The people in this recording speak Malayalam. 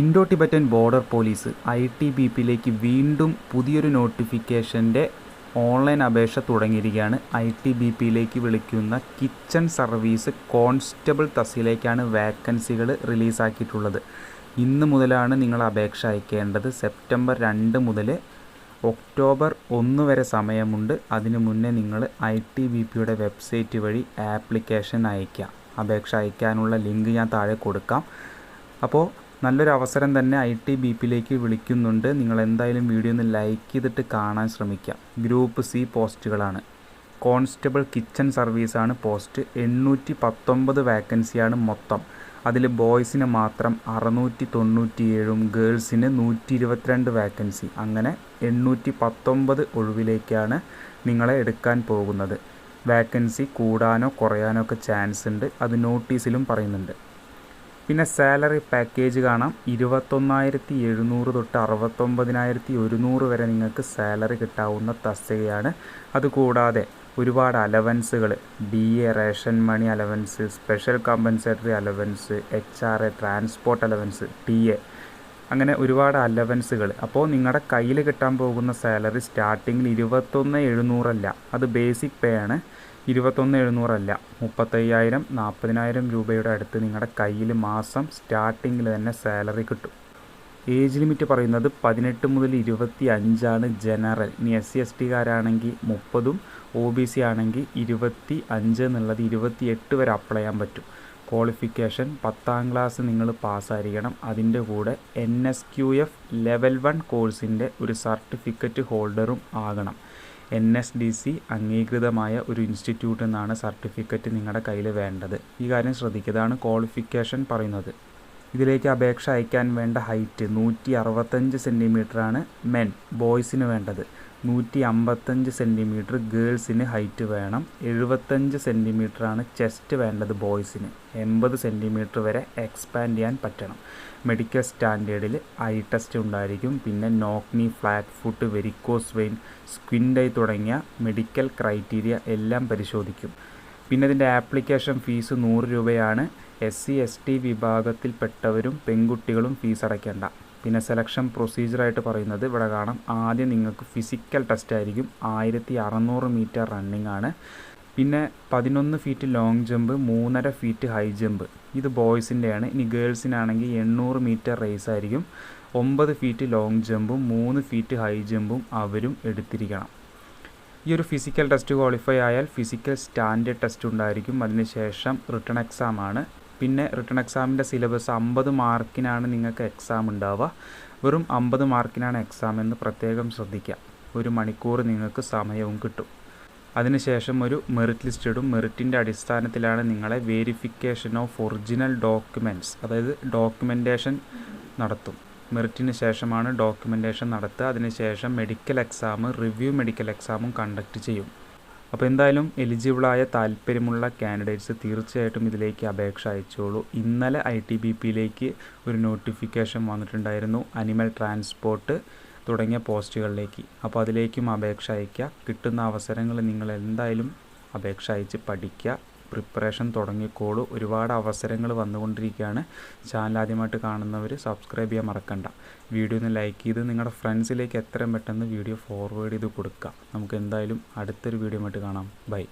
Indo Tibetan border police I T B പിയിലേക്ക് വീണ്ടും പുതിയൊരു നോട്ടിഫിക്കേഷന്റെ ഓൺലൈൻ അപേക്ഷ തുടങ്ങിയിരിക്കുകയാണ്. ഐ ടി ബി പിയിലേക്ക് വിളിക്കുന്ന കിച്ചൺ സർവീസ് കോൺസ്റ്റബിൾ തസിലേക്കാണ് വാക്കൻസികൾ റിലീസാക്കിയിട്ടുള്ളത്. ഇന്ന് മുതലാണ് നിങ്ങൾ അപേക്ഷ അയക്കേണ്ടത്. സെപ്റ്റംബർ രണ്ട് മുതൽ ഒക്ടോബർ ഒന്ന് വരെ സമയമുണ്ട്. അതിനു മുന്നേ നിങ്ങൾ ഐ ടി ബി പിയുടെ വെബ്സൈറ്റ് വഴി ആപ്ലിക്കേഷൻ അയയ്ക്കുക അപേക്ഷ അയക്കാനുള്ള ലിങ്ക് ഞാൻ താഴെ കൊടുക്കാം. അപ്പോൾ നല്ലൊരു അവസരം തന്നെ ഐ ടി ബി പിയിലേക്ക് വിളിക്കുന്നുണ്ട്. നിങ്ങൾ എന്തായാലും വീഡിയോ ഒന്ന് ലൈക്ക് ചെയ്തിട്ട് കാണാൻ ശ്രമിക്കുക ഗ്രൂപ്പ് സി പോസ്റ്റുകളാണ്. കോൺസ്റ്റബിൾ കിച്ചൺ സർവീസാണ് പോസ്റ്റ്. എണ്ണൂറ്റി പത്തൊമ്പത് വാക്കൻസിയാണ് മൊത്തം. അതിൽ ബോയ്സിന് മാത്രം അറുന്നൂറ്റി തൊണ്ണൂറ്റിയേഴും ഗേൾസിന് നൂറ്റി ഇരുപത്തിരണ്ട് വാക്കൻസി. അങ്ങനെ എണ്ണൂറ്റി പത്തൊമ്പത് ഒഴിവിലേക്കാണ് നിങ്ങളെ എടുക്കാൻ പോകുന്നത്. വാക്കൻസി കൂടാനോ കുറയാനോ ഒക്കെ ചാൻസ് ഉണ്ട് അത് നോട്ടീസിലും പറയുന്നുണ്ട്. പിന്നെ സാലറി പാക്കേജ് കാണാം. ഇരുപത്തൊന്നായിരത്തി എഴുന്നൂറ് തൊട്ട് അറുപത്തൊമ്പതിനായിരത്തി ഒരുന്നൂറ് വരെ നിങ്ങൾക്ക് സാലറി കിട്ടാവുന്ന തസ്തികയാണ്. അതുകൂടാതെ ഒരുപാട് അലവൻസുകൾ D A ration money allowance special compensatory allowance H R A transport allowance T A അങ്ങനെ ഒരുപാട് അലവൻസുകൾ അപ്പോൾ നിങ്ങളുടെ കയ്യിൽ കിട്ടാൻ പോകുന്ന സാലറി സ്റ്റാർട്ടിങ്ങിൽ ഇരുപത്തൊന്ന് എഴുന്നൂറല്ല. അത് ബേസിക് പേ ആണ്. ഇരുപത്തൊന്ന് എഴുന്നൂറല്ല. മുപ്പത്തയ്യായിരം നാൽപ്പതിനായിരം രൂപയുടെ അടുത്ത് നിങ്ങളുടെ കയ്യിൽ മാസം സ്റ്റാർട്ടിങ്ങിൽ തന്നെ സാലറി കിട്ടും. ഏജ് ലിമിറ്റ് പറയുന്നത് പതിനെട്ട് മുതൽ ഇരുപത്തി അഞ്ചാണ് ജനറൽ. ഇനി എസ് സി എസ് ടിക്കാരാണെങ്കിൽ മുപ്പതും ഒ ബി സി ആണെങ്കിൽ ഇരുപത്തി അഞ്ച് എന്നുള്ളത് ഇരുപത്തി എട്ട് വരെ അപ്ലൈ ചെയ്യാൻ പറ്റും. ക്വാളിഫിക്കേഷൻ പത്താം ക്ലാസ് നിങ്ങൾ പാസ്സായിരിക്കണം. അതിന്റെ കൂടെ N S Q F level one കോഴ്സിന്റെ ഒരു സർട്ടിഫിക്കറ്റ് ഹോൾഡറും ആകണം. എൻ എസ് ഡി സി അംഗീകൃതമായ ഒരു ഇൻസ്റ്റിറ്റ്യൂട്ടിൽ നിന്നാണ് സർട്ടിഫിക്കറ്റ് നിങ്ങളുടെ കയ്യിൽ വേണ്ടത്. ഈ കാര്യം ശ്രദ്ധിക്കുക. ഇതാണ് ക്വാളിഫിക്കേഷൻ പറയുന്നത്. ഇതിലേക്ക് അപേക്ഷ അയക്കാൻ വേണ്ട ഹൈറ്റ് നൂറ്റി അറുപത്തഞ്ച് സെന്റിമീറ്ററാണ് മെൻ ബോയ്സിന് വേണ്ടത്. നൂറ്റി അമ്പത്തഞ്ച് സെന്റിമീറ്റർ ഗേൾസിന് ഹൈറ്റ് വേണം. എഴുപത്തഞ്ച് സെന്റിമീറ്ററാണ് ചെസ്റ്റ് വേണ്ടത് ബോയ്സിന് എൺപത് സെന്റിമീറ്റർ വരെ എക്സ്പാൻഡ് ചെയ്യാൻ പറ്റണം. മെഡിക്കൽ സ്റ്റാൻഡേർഡിൽ ഐ ടെസ്റ്റ് ഉണ്ടായിരിക്കും. പിന്നെ knock knee flat foot varicose vein squint eye തുടങ്ങിയ മെഡിക്കൽ ക്രൈറ്റീരിയ എല്ലാം പരിശോധിക്കും. പിന്നെ ഇതിന്റെ ആപ്ലിക്കേഷൻ ഫീസ് നൂറ് രൂപയാണ്. എസ് സി എസ് ടി വിഭാഗത്തിൽപ്പെട്ടവരും പെൺകുട്ടികളും ഫീസ് അടയ്ക്കേണ്ട. പിന്നെ സെലക്ഷൻ പ്രൊസീജിയറായിട്ട് പറയുന്നത് ഇവിടെ കാണാം. ആദ്യം നിങ്ങൾക്ക് ഫിസിക്കൽ ടെസ്റ്റ് ആയിരിക്കും. ആയിരത്തി അറുന്നൂറ് മീറ്റർ റണ്ണിങ് ആണ്. പിന്നെ പതിനൊന്ന് ഫീറ്റ് ലോങ് ജമ്പ് മൂന്നര ഫീറ്റ് ഹൈ ജമ്പ്. ഇത് ബോയ്സിന്റെയാണ്. ഇനി ഗേൾസിനാണെങ്കിൽ എണ്ണൂറ് മീറ്റർ റേസ് ആയിരിക്കും. ഒമ്പത് ഫീറ്റ് ലോങ് ജമ്പും മൂന്ന് ഫീറ്റ് ഹൈ ജമ്പും അവരും എടുത്തിരിക്കണം. ഈ ഒരു ഫിസിക്കൽ ടെസ്റ്റ് ക്വാളിഫൈ ആയാൽ ഫിസിക്കൽ സ്റ്റാൻഡേർഡ് ടെസ്റ്റ് ഉണ്ടായിരിക്കും. അതിനുശേഷം റിട്ടേൺ എക്സാം ആണ്. പിന്നെ റിട്ടേൺ എക്സാമിന്റെ സിലബസ് അമ്പത് മാർക്കിനാണ് നിങ്ങൾക്ക് എക്സാം ഉണ്ടാവുക. വെറും അമ്പത് മാർക്കിനാണ് എക്സാം എന്ന് പ്രത്യേകം ശ്രദ്ധിക്കുക. ഒരു മണിക്കൂർ നിങ്ങൾക്ക് സമയവും കിട്ടും. അതിനുശേഷം ഒരു മെറിറ്റ് ലിസ്റ്റ് ഇടും. മെറിറ്റിന്റെ അടിസ്ഥാനത്തിലാണ് നിങ്ങളെ വേരിഫിക്കേഷൻ ഓഫ് ഒറിജിനൽ ഡോക്യുമെന്റ്സ് അതായത് ഡോക്യുമെന്റേഷൻ നടത്തും. മെറിറ്റിന് ശേഷമാണ് ഡോക്യുമെന്റേഷൻ നടത്തുക. അതിനുശേഷം മെഡിക്കൽ എക്സാം റിവ്യൂ മെഡിക്കൽ എക്സാമും കണ്ടക്ട് ചെയ്യും. അപ്പോൾ എന്തായാലും എലിജിബിളായ താല്പര്യമുള്ള കാൻഡിഡേറ്റ്സ് തീർച്ചയായിട്ടും ഇതിലേക്ക് അപേക്ഷ അയച്ചോളൂ. ഇന്നലെ ഐ ടി ബി പിയിലേക്ക് ഒരു നോട്ടിഫിക്കേഷൻ വന്നിട്ടുണ്ടായിരുന്നു. അനിമൽ ട്രാൻസ്പോർട്ട് തുടങ്ങിയ പോസ്റ്റുകളിലേക്ക്. അപ്പോൾ അതിലേക്കും അപേക്ഷ അയയ്ക്കുക. കിട്ടുന്ന അവസരങ്ങൾ നിങ്ങൾ എന്തായാലും അപേക്ഷ അയച്ച് പഠിക്കുക. പ്രിപ്പറേഷൻ തുടങ്ങിക്കോളൂ ഒരുപാട് അവസരങ്ങൾ വന്നുകൊണ്ടിരിക്കുകയാണ്. ചാനൽ ആദ്യമായിട്ട് കാണുന്നവർ സബ്സ്ക്രൈബ് ചെയ്യാൻ മറക്കണ്ട. വീഡിയോ ഒന്ന് ലൈക്ക് ചെയ്ത് നിങ്ങളുടെ ഫ്രണ്ട്സിലേക്ക് എത്രയും പെട്ടെന്ന് വീഡിയോ ഫോർവേഡ് ചെയ്ത് കൊടുക്കുക നമുക്ക് എന്തായാലും അടുത്തൊരു വീഡിയോ ആയിട്ട് കാണാം. ബൈ.